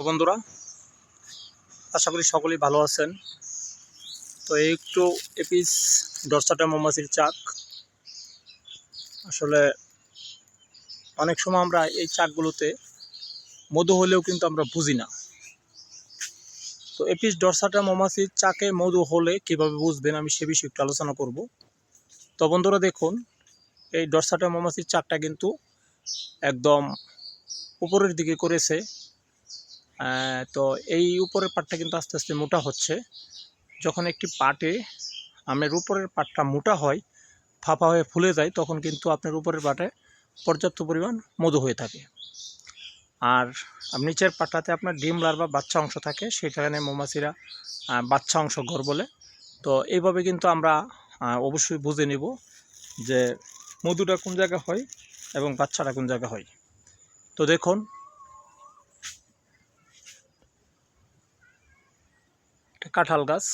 বন্ধুরা, আশা করি সকলেই ভালো আছেন। তো এই একটু এপিস দশটা মৌমাছির চাক। আসলে অনেক সময় আমরা এই চাকগুলোতে মধু হলেও কিন্তু আমরা বুঝি না। তো এপিস ডরসাটা মৌমাছির চাকে মধু হলে কীভাবে বুঝবেন আমি সে বিষয়ে একটু আলোচনা করব। তো বন্ধুরা দেখুন, এই ডরসাটা মৌমাছির চাকটা কিন্তু একদম উপরের দিকে করেছে। তো এই উপরের পাটটা কিন্তু আস্তে আস্তে মোটা হচ্ছে। যখন একটি পাটে আমের উপরের পাটটা মোটা হয়, ফাঁপা হয়ে ফুলে যায়, তখন কিন্তু আপনার উপরের পাটে পর্যাপ্ত পরিমাণ মধু হয়ে থাকে। আর নিচের পাটটাতে আপনার ডিম, লার্ভা বাচ্চা অংশ থাকে, সেখানে মৌমাছিরা বাচ্চা অংশ ঘর বলে। তো এইভাবে কিন্তু আমরা অবশ্যই বুঝে নিব যে মধুটা কোন জায়গায় হয় এবং বাচ্চাটা কোন জায়গায় হয়। তো দেখুন কাঁঠাল গাছ।